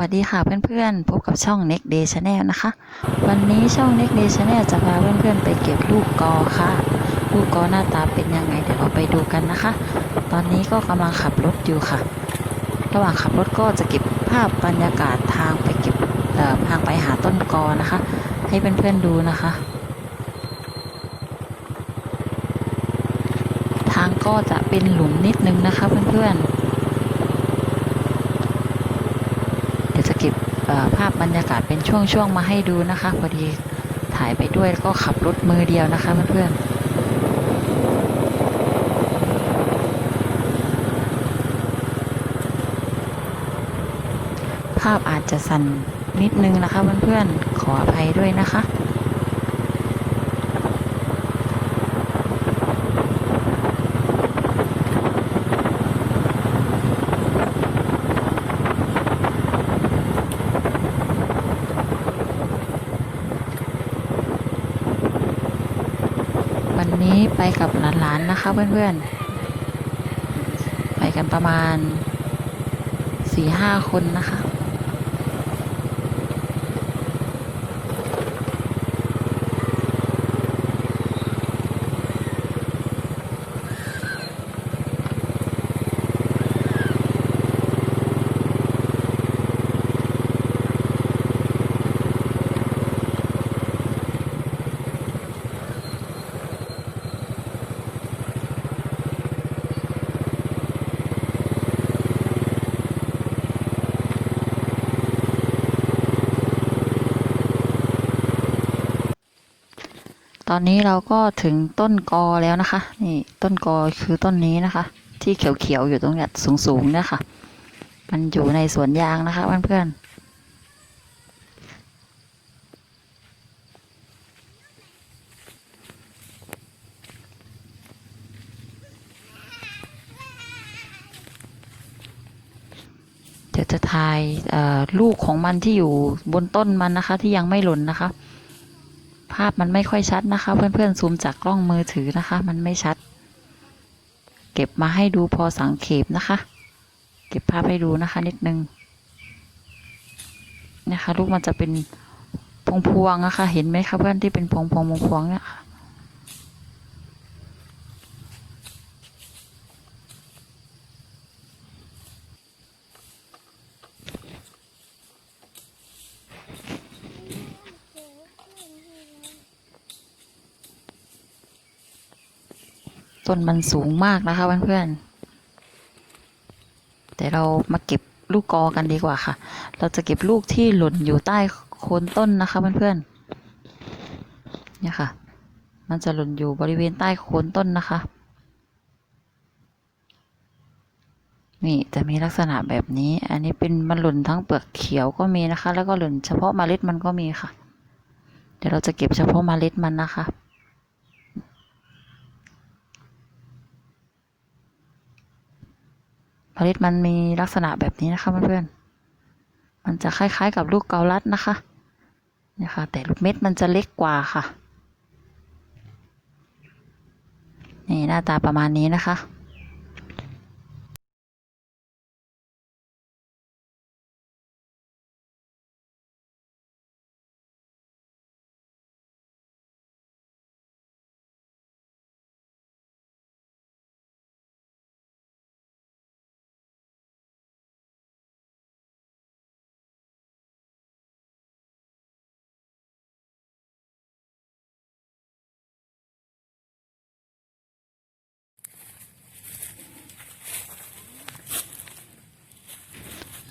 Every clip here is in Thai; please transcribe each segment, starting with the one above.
วัสดีค่ะเพื่อนๆ พบกับช่อง Next Day Channel นะคะ วันนี้ช่อง Next Day Channel จะพาเพื่อนๆ ไปเก็บลูกกอค่ะ ลูกกอหน้าตาเป็นยังไงเดี๋ยวเราไปดูกันนะคะ ตอนนี้ก็กำลังขับรถอยู่ค่ะ ระหว่างขับรถก็จะเก็บภาพบรรยากาศทางไปเก็บทางไปหาต้นกอนะคะ ให้เพื่อนๆดูนะคะ ทางก็จะเป็นหลุมนิดนึงนะคะเพื่อนๆ เดี๋ยวจะเก็บเอ่อ ภาพบรรยากาศเป็นช่วงๆมาให้ดูนะคะ พอดีถ่ายไปด้วยแล้วก็ขับรถมือเดียวนะคะเพื่อนๆภาพอาจจะสั่นนิดนึงนะคะเพื่อนๆ ขออภัยด้วยนะคะ วันนี้ ไปกับหลานๆนะคะเพื่อนๆ ไปกันประมาณสี่ห้าคนนะคะ ต อนนี้เราก็ถึงต้นกอแล้วนะคะ นี่ต้นกอคือต้นนี้นะคะ ที่เขียวๆอยู่ตรงเนี้ยสูงๆเนี่ยค่ะ มันอยู่ในสวนยางนะคะเพื่อนๆเดี๋ยวจะถ่ายลูกของมันที่อยู่บนต้นมันนะคะ ที่ยังไม่หล่นนะคะ ภาพมันไม่ค่อยชัดนะคะ เพื่อนๆซูมจากกล้องมือถือนะคะ มันไม่ชัด เก็บมาให้ดูพอสังเขปนะคะ เก็บภาพให้ดูนะคะนิดนึงนะคะลูกมันจะเป็นพวงพวงๆนะคะ เห็นไหมคะเพื่อนที่เป็นพวงพวงพวงๆเนี่ยค่ะ ต้นมันสูงมากนะคะเพื่อนๆแต่เรามาเก็บลูกกอกันดีกว่าค่ะ เราจะเก็บลูกที่หล่นอยู่ใต้โคนต้นนะคะเพื่อนๆเนี่ยค่ะ มันจะหล่นอยู่บริเวณใต้โคนต้นนะคะ นี่จะมีลักษณะแบบนี้ อันนี้เป็นมันหล่นทั้งเปลือกเขียวก็มีนะคะ แล้วก็หล่นเฉพาะเมล็ดมันก็มีค่ะ เดี๋ยวเราจะเก็บเฉพาะเมล็ดมันนะคะ เมล็ดมันมีลักษณะแบบนี้นะคะเพื่อนๆ มันจะคล้ายๆกับลูกเกาลัดนะคะนี่ค่ะแต่ลูกเม็ดมันจะเล็กกว่าค่ะ นี่หน้าตาประมาณนี้นะคะ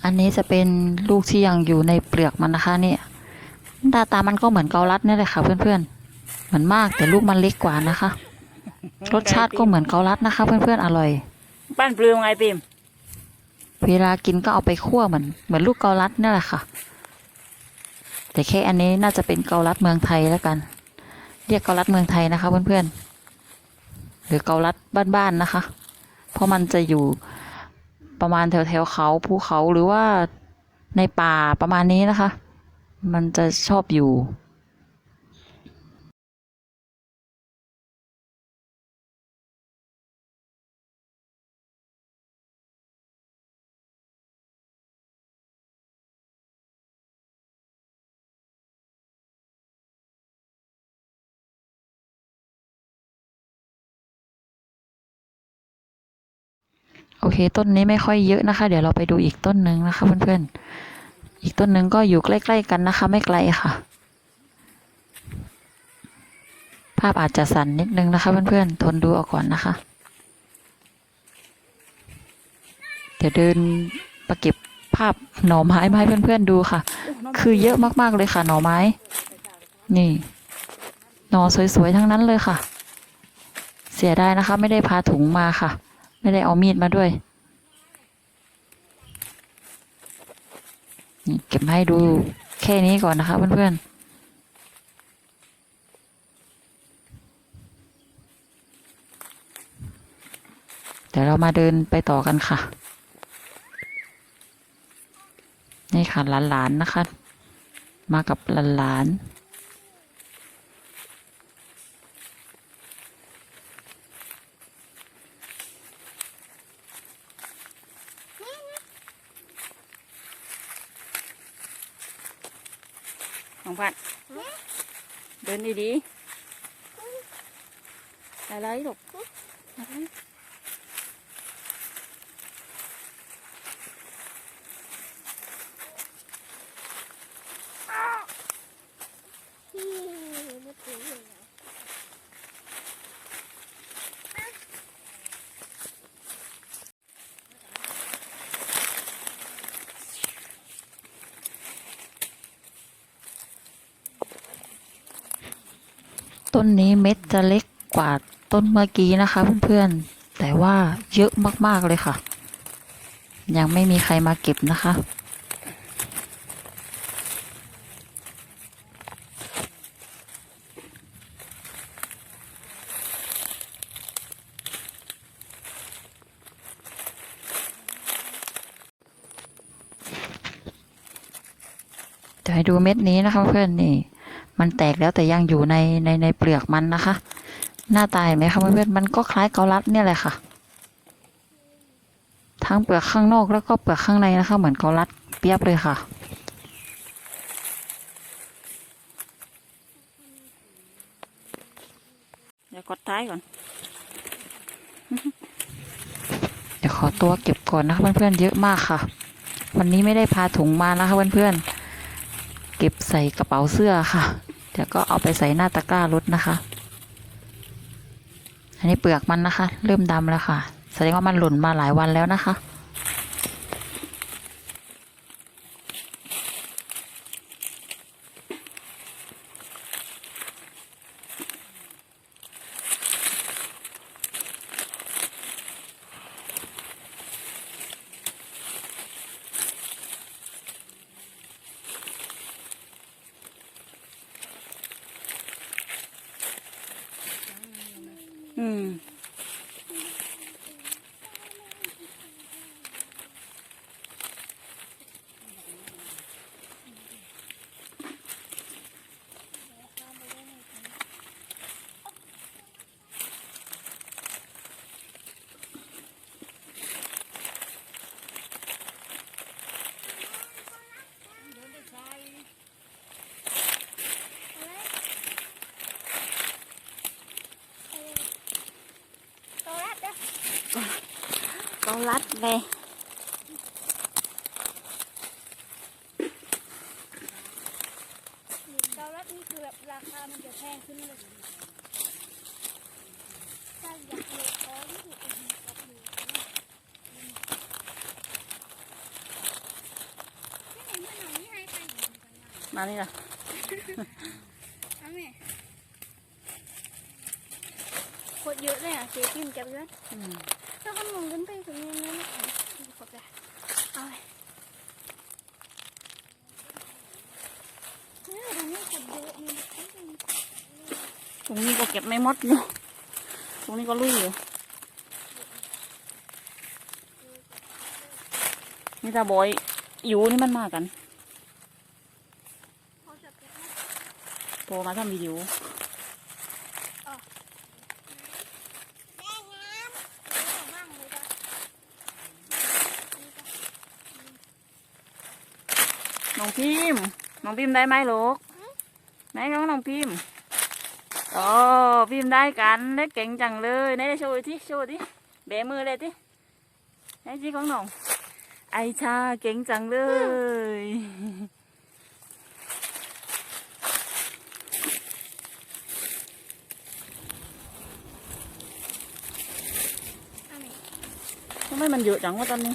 อันนี้จะเป็นลูกที่ยังอยู่ในเปลือกมันนะคะเนี่ยหน้าตามันก็เหมือนเกาลัดนี่แหละค่ะ เพื่อนๆ เหมือนมากแต่ลูกมันเล็กกว่านะคะ รสชาติก็เหมือนเกาลัดนะคะ เพื่อนๆ อร่อย บ้านปลือไงปิมเวลากินก็เอาไปคั่วเหมือนเหมือนลูกเกาลัดนี่แหละค่ะ แต่แค่อันนี้น่าจะเป็นเกาลัดเมืองไทยแล้วกัน เรียกเกาลัดเมืองไทยนะคะ เพื่อนๆ หรือเกาลัดบ้านๆนะคะ เพราะมันจะอยู่ ประมาณแถวๆเขาภูเขาหรือว่าในป่าประมาณนี้นะคะ มันจะชอบอยู่ โอเค ต้นนี้ไม่ค่อยเยอะนะคะ เดี๋ยวเราไปดูอีกต้นหนึ่งนะคะ เพื่อนๆ อีกต้นหนึ่งก็อยู่ใกล้ ๆ กันนะคะ ไม่ไกลค่ะ ภาพอาจจะสั่นนิดนึงนะคะ เพื่อนๆ ทนดูเอาก่อนนะคะ เดี๋ยวเดินประเก็บภาพหน่อไม้มาให้เพื่อนๆดูค่ะ คือเยอะมากๆเลยค่ะ หน่อไม้ นี่ หน่อสวยๆทั้งนั้นเลยค่ะ เสียดายนะคะ ไม่ได้พาถุงมาค่ะ ไม่ได้เอามีดมาด้วย นี่เก็บให้ดูแค่นี้ก่อนนะคะเพื่อนๆเดี๋ยวเรามาเดินไปต่อกันค่ะ นี่ค่ะหลานๆนะคะ มากับหลานๆ น้องพัดเดินดีๆอะไรลูกอะไร พี่ไม่ถึงเลยเหรอ ต้นนี้เม็ดจะเล็กกว่าต้นเมื่อกี้นะคะ เพื่อนๆ แต่ว่าเยอะมากๆเลยค่ะ ยังไม่มีใครมาเก็บนะคะ จะให้ดูเม็ดนี้นะคะเพื่อนนี่ มันแตกแล้วแต่ยังอยู่ในในในเปลือกมันนะคะ หน้าตาเห็นไหมคะเพื่อนๆมันก็คล้ายเกาลัดเนี่ยแหละค่ะ ทั้งเปลือกข้างนอกแล้วก็เปลือกข้างในนะคะ เหมือนเกาลัดเปียบเลยค่ะเดี๋ยวกดท้ายก่อน เดี๋ยวขอตัวเก็บก่อนนะคะเพื่อนๆเยอะมากค่ะ วันนี้ไม่ได้พาถุงมานะคะเพื่อนๆ เก็บใส่กระเป๋าเสื้อค่ะ เดี๋ยวก็เอาไปใส่หน้าตะกร้ารถนะคะ อันนี้เปลือกมันนะคะ เริ่มดำแล้วค่ะ แสดงว่ามันหล่นมาหลายวันแล้วนะคะ อื ก็รัดเลยโตแล้วนี่คือแบบราคา มันจะแพงขึ้นเลยถ้าอยากเลยขอที่ถูกอุ่นกับหนูไม่เห็นมันหน่อยนี่ให้ไปเหมือนกันนะมานี่ล่ะเอาแม่โคตรเยอะเลยอะเสียกินจับเยอะ อืมถ้าขนมกันไปถึงนี้ไม่ถึงขอบใจเอาไปเฮ้ยตรงนี้คนเยอะมีตรงนี้ก็เก็บไม่หมดอยู่ตรงนี้ก็ลุยอยู่นี่ตาบอยอยู่นี่มันมากันโทรมาทำวิดีโอ แม่งามมั่งเลยจ้ะ น้อง พิมพ์น้องพิมพ์ได้ไหมลูกไหนน้องน้องพิมพ์โอ้พิมพ์ได้กันได้เก่งจังเลยไหนได้โชว์ที่โชว์ที่เบะมือเลยที่ไหนจีของน้องไอชาเก่งจังเลยอันนี้ทำไมมันเยอะจังวะตอนนี้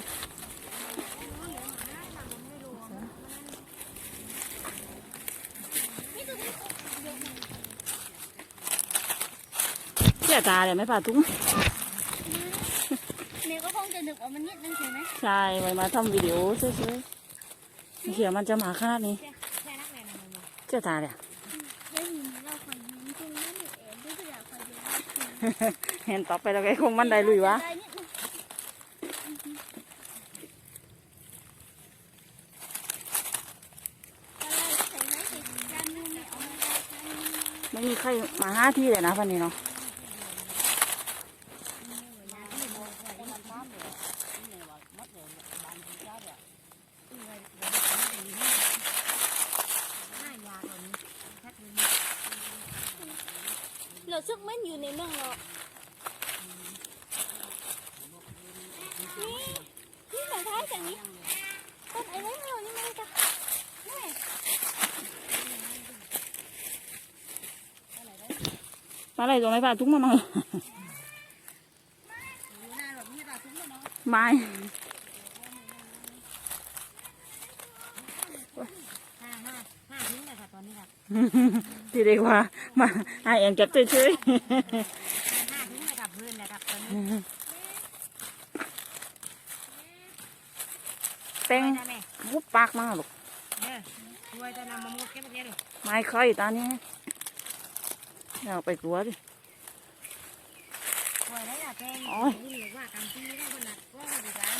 นี่ตัวนี้เยอะมาก เสีย ตาเลยไหมป่าตุ้งเมย์ก็คงจะนึกว่ามันนิดนึงใช่ไหมใช่ไว้มาทำวิดีโอเฉยๆเขียมันจะมาขนาดนี้แค่นักเรียนนะมันเสียตาเลยได้ยินเราคนยิ้มจริงนั่นเองด้วยอยากคอยดูเห็นต่อไปแล้วไอ้คงมันได้ลุยวะได้นิดนึงอะไรใส่ไว้ใส่จานนึงไม่เอามาได้จานนึงไม่มีใครมาห้าที่เลยนะพันนี้เนาะ เราซึกมันอยู่ในเมืองเรานี่นี่หมายท้ายจากนี้ต้นไอ้ไว้เรานี่มันจะแม่มาอะไรตัวไหมป่าตุ้งมามาไม่ห้าห้าห้าทิ้งเลยค่ะตอนนี้ค่ะที่เรียกว่า มาให้เองเก็บเฉยห้าทิ้งเลยค่ะพื้นเลยครับตอนนี้ๆเป้งได้ไหมหุบปากมาลูกเออช่วยจะนำมามุดเก็บเก็บเลยไม่ค่อยตานี้อย่าไปกลัวดิช่วยได้ละแกงโอ้ยนี่หรือว่ากำปีได้คนหนักก็ไม่ดีกัน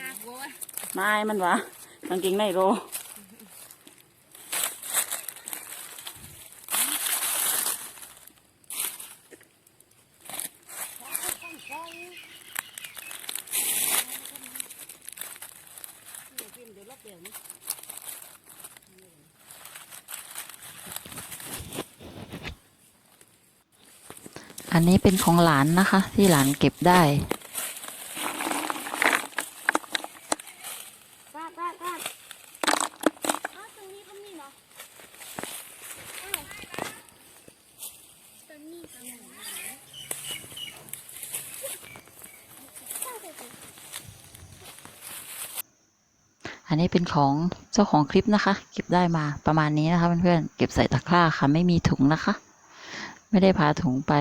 น่ากลัวไม่มันวะกางเกงในโร อันนี้เป็นของหลานนะคะ ที่หลานเก็บได้อันนี้เป็นของเจ้าของคลิปนะคะ เก็บได้มาประมาณนี้นะคะเพื่อนๆเก็บใส่ตะกร้าค่ะ ไม่มีถุงนะคะ ไม่ได้พาถุงไป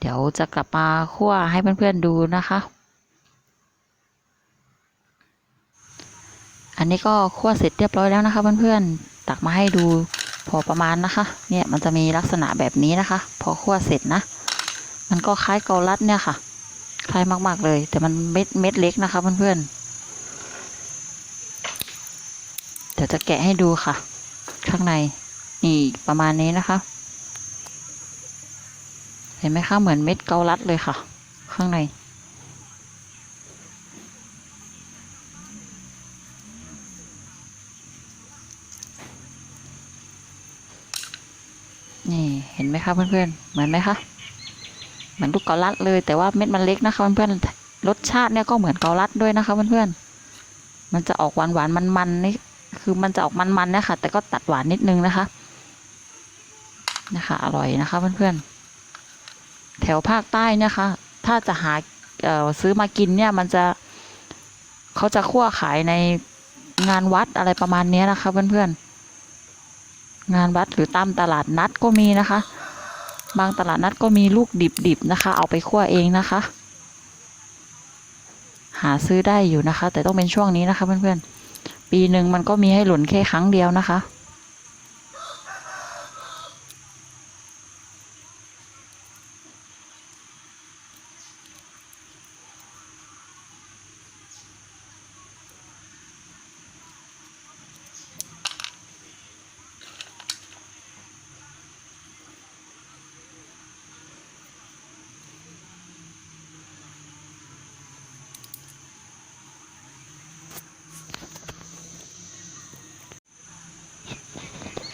เดี๋ยวจะกลับมาคั่วให้เพื่อนๆดูนะคะ อันนี้ก็คั่วเสร็จเรียบร้อยแล้วนะคะ เพื่อนๆ ตักมาให้ดูพอประมาณนะคะ เนี่ยมันจะมีลักษณะแบบนี้นะคะ พอคั่วเสร็จนะ มันก็คล้ายเกาลัดเนี่ยค่ะ คล้ายมากๆเลย แต่มันเม็ดเม็ดเล็กนะคะ เพื่อนๆ เดี๋ยวจะแกะให้ดูค่ะ ข้างในนี่ประมาณนี้นะคะ เห็นไหมคะ เหมือนเม็ดเกาลัดเลยค่ะ ข้างใน นี่เห็นไหมคะเพื่อนๆ เหมือนไหมคะ เหมือนลูกเกาลัดเลย แต่ว่าเม็ดมันเล็กนะคะเพื่อนๆ รสชาติเนี่ยก็เหมือนเกาลัดด้วยนะคะเพื่อนๆ มันจะออกหวานหวานมันมันๆนี่ คือมันจะออกมันมันๆนะคะแต่ก็ตัดหวานนิดนึงนะคะ นะคะ อร่อยนะคะเพื่อนๆ แถวภาคใต้เนี่ยค่ะถ้าจะหาเอ่อซื้อมากินเนี่ยมันจะเขาจะคั่วขายในงานวัดอะไรประมาณนี้นะคะ เพื่อนๆ งานวัดหรือตามตลาดนัดก็มีนะคะ บางตลาดนัดก็มีลูกดิบๆนะคะ เอาไปคั่วเองนะคะ หาซื้อได้อยู่นะคะ แต่ต้องเป็นช่วงนี้นะคะ เพื่อนๆ ปีหนึ่งมันก็มีให้หล่นแค่ครั้งเดียวนะคะ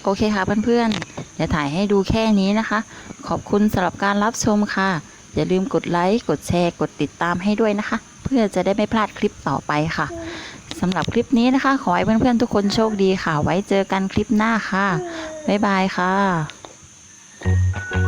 โอเคค่ะเพื่อนๆเดี๋ยวถ่ายให้ดูแค่นี้นะคะ ขอบคุณสำหรับการรับชมค่ะ อย่าลืมกดไลค์ กดแชร์ กดติดตามให้ด้วยนะคะ เพื่อจะได้ไม่พลาดคลิปต่อไปค่ะสำหรับคลิปนี้นะคะ ขอให้เพื่อนๆทุกคนโชคดีค่ะ ไว้เจอกันคลิปหน้าค่ะ บ๊ายบายค่ะ